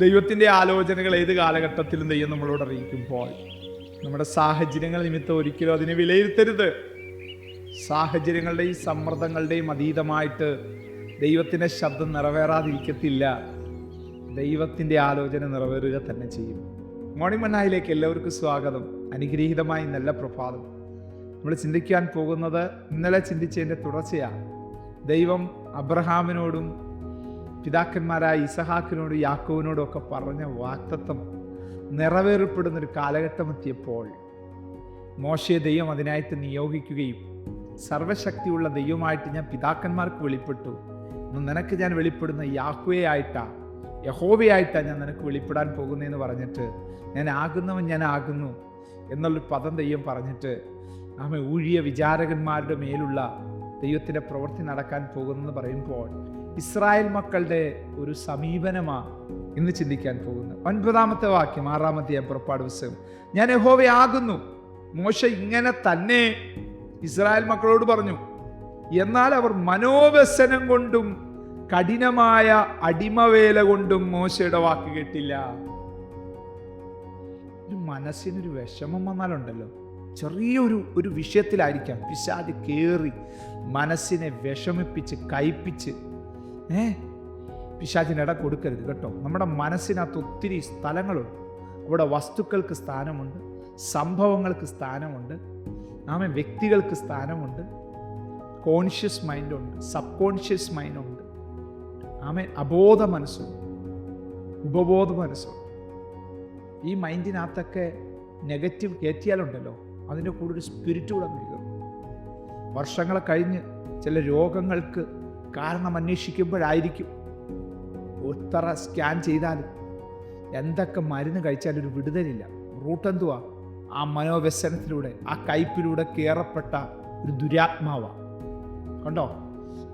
ദൈവത്തിന്റെ ആലോചനകൾ ഏത് കാലഘട്ടത്തിലും ദൈവം നമ്മളോട് അറിയിക്കുമ്പോൾ നമ്മുടെ സാഹചര്യങ്ങൾ നിമിത്തം ഒരിക്കലും അതിനെ വിലയിരുത്തരുത്. സാഹചര്യങ്ങളുടെയും സമ്മർദ്ദങ്ങളുടെയും അതീതമായിട്ട് ദൈവത്തിന്റെ ശബ്ദം നിറവേറാതിരിക്കത്തില്ല. ദൈവത്തിന്റെ ആലോചന നിറവേറുക തന്നെ ചെയ്യും. മോർണിംഗ് മണ്ണായിലേക്ക് എല്ലാവർക്കും സ്വാഗതം. അനുഗ്രഹീതമായി നല്ല പ്രഭാതം. നമ്മൾ ചിന്തിക്കാൻ പോകുന്നത് ഇന്നലെ ചിന്തിച്ചതിന്റെ തുടർച്ചയാണ്. ദൈവം അബ്രഹാമിനോടും പിതാക്കന്മാരായ ഇസഹാക്കിനോട് യാക്കോവിനോടും ഒക്കെ പറഞ്ഞ വാക്തത്വം നിറവേറപ്പെടുന്നൊരു കാലഘട്ടം എത്തിയപ്പോൾ മോശയെ ദൈവം അതിനായിട്ട് നിയോഗിക്കുകയും സർവശക്തിയുള്ള ദൈവമായിട്ട് ഞാൻ പിതാക്കന്മാർക്ക് വെളിപ്പെട്ടു. നിനക്ക് ഞാൻ വെളിപ്പെടുന്ന യാഹ്വയായിട്ടാ യഹോവയായിട്ടാണ് ഞാൻ നിനക്ക് വെളിപ്പെടാൻ പോകുന്നതെന്ന് പറഞ്ഞിട്ട് ഞാൻ ആകുന്നവൻ ഞാൻ ആകുന്നു എന്നുള്ളൊരു പദം ദൈവം പറഞ്ഞിട്ട് ആമ ഊഴിയ വിചാരകന്മാരുടെ മേലുള്ള ദൈവത്തിന്റെ പ്രവൃത്തി നടക്കാൻ പോകുന്നെന്ന് പറയുമ്പോൾ ഇസ്രായേൽ മക്കളുടെ ഒരു സമീപനമാണ് ഇന്ന് ചിന്തിക്കാൻ പോകുന്നത്. ഒൻപതാമത്തെ വാക്യം ആറാമത്തെ പുറപ്പാട് പുസ്തകം. ഞാൻ യഹോവയാകുന്നു മോശ ഇങ്ങനെ തന്നെ ഇസ്രായേൽ മക്കളോട് പറഞ്ഞു എന്നാൽ അവർ മനോവ്യസനം കൊണ്ടും കഠിനമായ അടിമവേല കൊണ്ടും മോശയുടെ വാക്ക് കേട്ടില്ല. ഒരു മനസ്സിനൊരു വിഷമം വന്നാലുണ്ടല്ലോ. ചെറിയൊരു ഒരു വിഷയത്തിലായിരിക്കാം. പിശാദ് കയറി മനസ്സിനെ വിഷമിപ്പിച്ച് കയ്പിച്ച് ഏ? പിശാജിനിട കൊടുക്കരുത് കേട്ടോ. നമ്മുടെ മനസ്സിനകത്ത് ഒത്തിരി സ്ഥലങ്ങളുണ്ട്. അവിടെ വസ്തുക്കൾക്ക് സ്ഥാനമുണ്ട് സംഭവങ്ങൾക്ക് സ്ഥാനമുണ്ട് ആമെ വ്യക്തികൾക്ക് സ്ഥാനമുണ്ട് കോൺഷ്യസ് മൈൻഡുണ്ട് സബ് കോൺഷ്യസ് മൈൻഡുണ്ട് ആമെ അബോധ മനസ്സുണ്ട് ഉപബോധ മനസ്സുണ്ട്. ഈ മൈൻഡിനകത്തൊക്കെ നെഗറ്റീവ് കയറ്റിയാലുണ്ടല്ലോ അതിന്റെ കൂടെ ഒരു സ്പിരിറ്റ് കൂടെ നൽകും വർഷങ്ങളെ കഴിഞ്ഞ് ചില രോഗങ്ങൾക്ക് കാരണം അന്വേഷിക്കുമ്പോഴായിരിക്കും എത്ര സ്കാൻ ചെയ്താലും എന്തൊക്കെ മരുന്ന് കഴിച്ചാലും ഒരു വിടുതലില്ല. റൂട്ട് എന്തുവാ? ആ മനോവ്യസനത്തിലൂടെ ആ കയ്പിലൂടെ കയറപ്പെട്ട ഒരു ദുരാത്മാവാ. കണ്ടോ?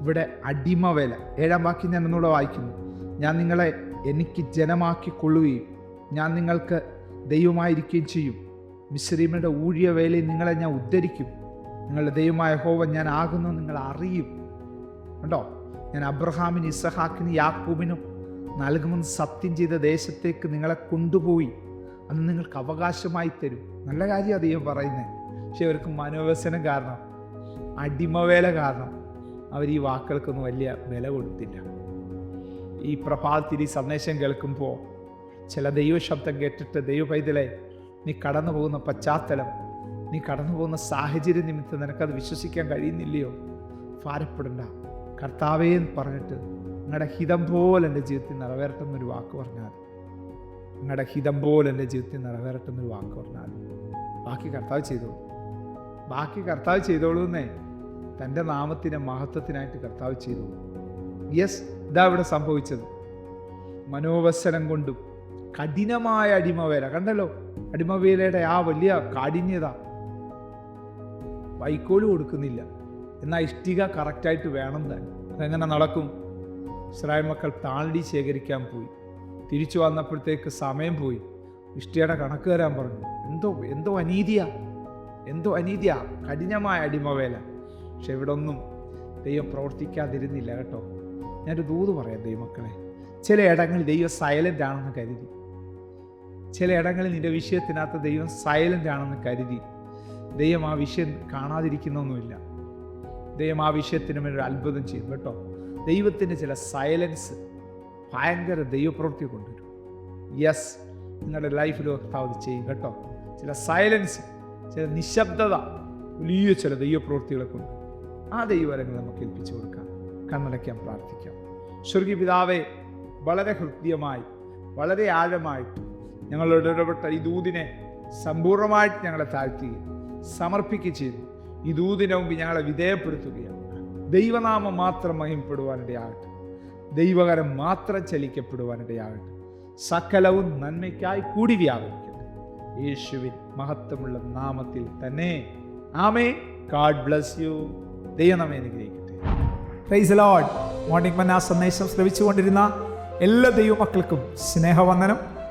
ഇവിടെ അടിമവേല. ഏഴാം വാക്യം ഞാൻ ഒന്നുകൂടെ വായിക്കുന്നു. ഞാൻ നിങ്ങളെ എനിക്ക് ജനമാക്കി കൊള്ളുകയും ഞാൻ നിങ്ങൾക്ക് ദൈവമായിരിക്കുകയും ചെയ്യും. മിശ്രീമയുടെ ഊഴിയ വേലയിൽ നിങ്ങളെ ഞാൻ ഉദ്ധരിക്കും. നിങ്ങളുടെ ദൈവമായ ഹോവ ഞാൻ ആകുന്നു നിങ്ങൾ അറിയും. കണ്ടോ? ഞാൻ അബ്രഹാമിന് ഇസഹാക്കിന് യാക്കൂബിനും നൽകുമെന്ന് സത്യം ചെയ്ത ദേശത്തേക്ക് നിങ്ങളെ കൊണ്ടുപോയി. അന്ന് നിങ്ങൾക്ക് അവകാശമായി തരും. നല്ല കാര്യം ദൈവം പറയുന്നത്. പക്ഷെ അവർക്ക് മനോവ്യസനം കാരണം അടിമവേല കാരണം അവർ ഈ വാക്കുകൾക്കൊന്നും വലിയ വില കൊടുത്തില്ല. ഈ പ്രഭാതത്തിൽ ഈ സന്ദേശം കേൾക്കുമ്പോൾ ചില ദൈവശബ്ദം കേട്ടിട്ട് ദൈവ പൈതലെ നീ കടന്നു പോകുന്ന പശ്ചാത്തലം നീ കടന്നു പോകുന്ന സാഹചര്യ നിമിത്തം നിനക്കത് വിശ്വസിക്കാൻ കഴിയുന്നില്ലയോ? ഭാരപ്പെടണ്ട. കർത്താവേ എന്ന് പറഞ്ഞിട്ട് നിങ്ങളുടെ ഹിതം പോലെ എന്റെ ജീവിതത്തിൽ നിറവേറട്ടെന്നൊരു വാക്ക് പറഞ്ഞാൽ നിങ്ങളുടെ ഹിതം പോലെ എന്റെ ജീവിതത്തിൽ നിറവേറട്ടെന്നൊരു വാക്ക് പറഞ്ഞാൽ ബാക്കി കർത്താവ് ചെയ്തോളൂ. ബാക്കി കർത്താവ് ചെയ്തോളൂ എന്നേ തന്റെ നാമത്തിന്റെ മഹത്വത്തിനായിട്ട് കർത്താവ് ചെയ്തോളൂ. യെസ് ഇതാ ഇവിടെ സംഭവിച്ചത്. മനോവസനം കൊണ്ടും കഠിനമായ അടിമവേല. കണ്ടല്ലോ? അടിമവേലയുടെ ആ വലിയ കാഠിന്യത. വൈക്കോൽ കൊടുക്കുന്നില്ല. എന്നാൽ ഇഷ്ടിക കറക്റ്റായിട്ട് വേണം തന്നെ അതെങ്ങനെ നടക്കും? ഇസ്രായേൽ മക്കൾ താണ്ടി ശേഖരിക്കാൻ പോയി. തിരിച്ചു വന്നപ്പോഴത്തേക്ക് സമയം പോയി. ഇഷ്ടിയുടെ കണക്ക് തരാൻ പറഞ്ഞു. എന്തോ എന്തോ അനീതിയാ. എന്തോ അനീതിയാ. കഠിനമായ അടിമവേല. പക്ഷെ ഇവിടെ ഒന്നും ദൈവം പ്രവർത്തിക്കാതിരുന്നില്ല കേട്ടോ. ഞാനൊരു ദൂത് പറയാം ദൈവമക്കളെ. ചില ഇടങ്ങളിൽ ദൈവം സൈലന്റ് ആണെന്ന് കരുതി. ചില ഇടങ്ങളിൽ നിന്റെ വിഷയത്തിനകത്ത് ദൈവം സൈലന്റ് ആണെന്ന് കരുതി. ദൈവം ആ വിഷയം കാണാതിരിക്കുന്നൊന്നുമില്ല. ദൈവം ആ വിഷയത്തിന് മേൽ ഒരു അത്ഭുതം ചെയ്യും കേട്ടോ. ദൈവത്തിന്റെ ചില സൈലൻസ് ഭയങ്കര ദൈവപ്രവൃത്തി കൊണ്ടുവരും. യെസ് നിങ്ങളുടെ ലൈഫിൽ കർത്താവ് ചെയ്യും കേട്ടോ. ചില സൈലൻസ് ചില നിശബ്ദത വലിയ ചില ദൈവപ്രവൃത്തികളെ കൊണ്ട് ആ ദൈവരങ്ങൾ നമുക്ക് ഏൽപ്പിച്ചു കൊടുക്കാം. കണ്ണടയ്ക്കാൻ പ്രാർത്ഥിക്കാം. സ്വർഗീയ പിതാവെ വളരെ ഹൃദ്യമായി വളരെ ആഴമായിട്ട് ഞങ്ങളോട് ഇടപെട്ട ഈ ദൂതിനെ സമ്പൂർണമായിട്ട് ഞങ്ങളെ താഴ്ത്തുകയും സമർപ്പിക്കുകയും ചെയ്തു. ഈ ദൂതിനെ മുമ്പ് ഞങ്ങളെ വിധേയപ്പെടുത്തുകയാണ് ദൈവനാമം മാത്രം മഹിമപ്പെടുവാനിടയാകട്ടെ. ദൈവകരം മാത്രം ചലിക്കപ്പെടുവാനിടയാകട്ടെ. സകലവും നന്മയ്ക്കായി കൂടി വ്യാപരിക്കട്ടെ. യേശുവിൻ മഹത്വമുള്ള നാമത്തിൽ തന്നെ. ആമേ ഗാഡ് ബ്ലസ് യു ദൈവനാമേ അനുഗ്രഹിക്കട്ടെ. പ്രൈസ് ലോഡ് മോർണിംഗ് മന്ന സന്ദേശം ശ്രവിച്ചുകൊണ്ടിരുന്ന എല്ലാ ദൈവമക്കൾക്കും സ്നേഹവന്ദനം.